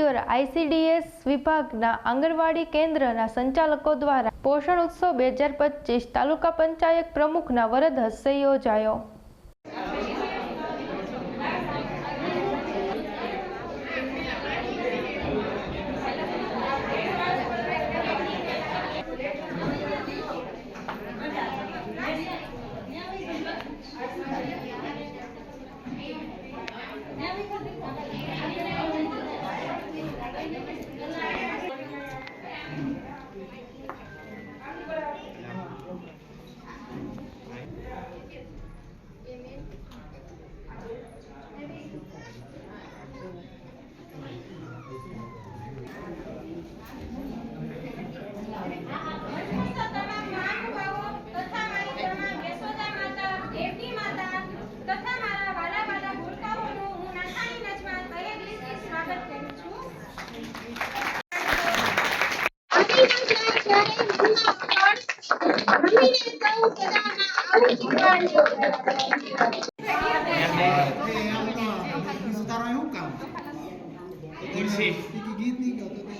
સિયોર ICDS વિભાગના આંગણવાડી કેન્દ્રના સંચાલકો દ્વારા પોષણ ઉત્સવ બે હજાર પચીસ તાલુકા પંચાયત પ્રમુખના વરદ હસ્તે યોજાયો. તમામ સુધારવા શું કામ ખુરશી. ગીત નહીં ગાતો તો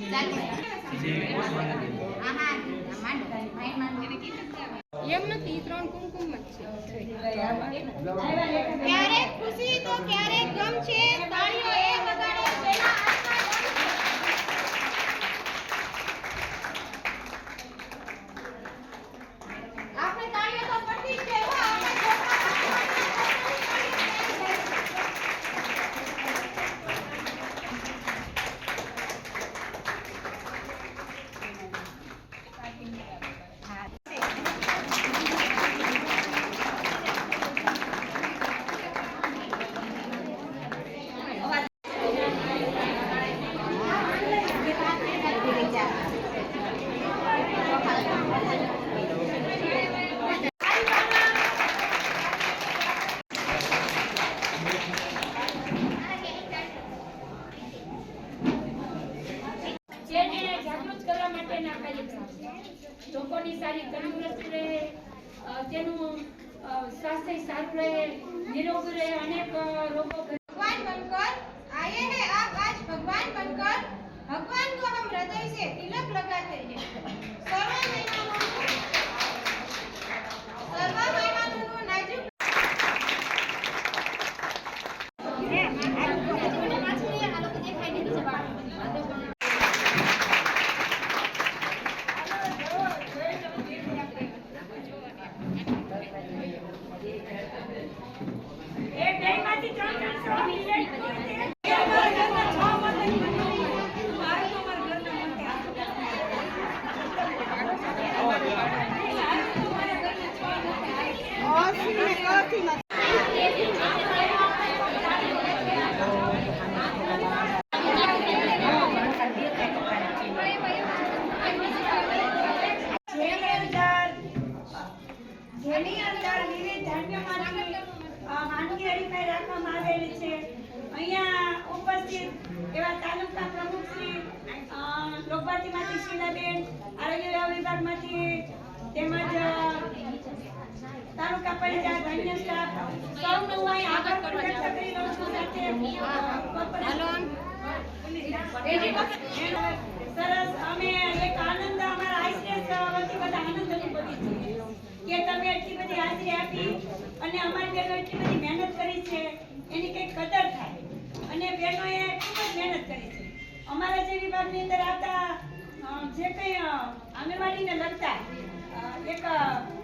એમ નથી ઈ ત્રણ કુમકુમ જ છે ક્યારેક ખુશી કરીને આપેલી લોકોની સારી તંદુરસ્તી રહે તેનું સ્વાસ્થ્ય સારું રહે નિરોગ રહે અનેક રોગો ભગવાન બનકર આયે હે આપ આજ ભગવાન બનકર. ભગવાન કો હમ હૃદય સે તિલક લગાતે હે સર્વ મહિમાનો સર્વ મહિમાનો નાજુક. જેની અંદર વિવિધ ધાન્યમાંથી વાનગી રાખવામાં આવેલી છે અહીંયા ઉપસ્થિત એવા તાલુકા પ્રમુખ શ્રી અ, લોકભારતીમાંથી શીલાબેન તેમજ તાલુકા પંચાયત અન્ય સ્ટાફ સૌનું હું અહીં આભાર વ્યક્ત કરી રહ્યો છું સાથે સરસ અમે એક આનંદ અમારા આઈસીએસ વતી બધા આનંદ અનુભવી છીએ કે તમે એટલી બધી હાજરી આપી અને અમારી બહેનો એટલી બધી મહેનત કરી છે એની કંઈક કદર થાય. અને બહેનોએ ખૂબ જ મહેનત કરી છે. અમારા જે વિભાગની અંદર આવતા જે કંઈ આંગણવાડીને લગતા 一个。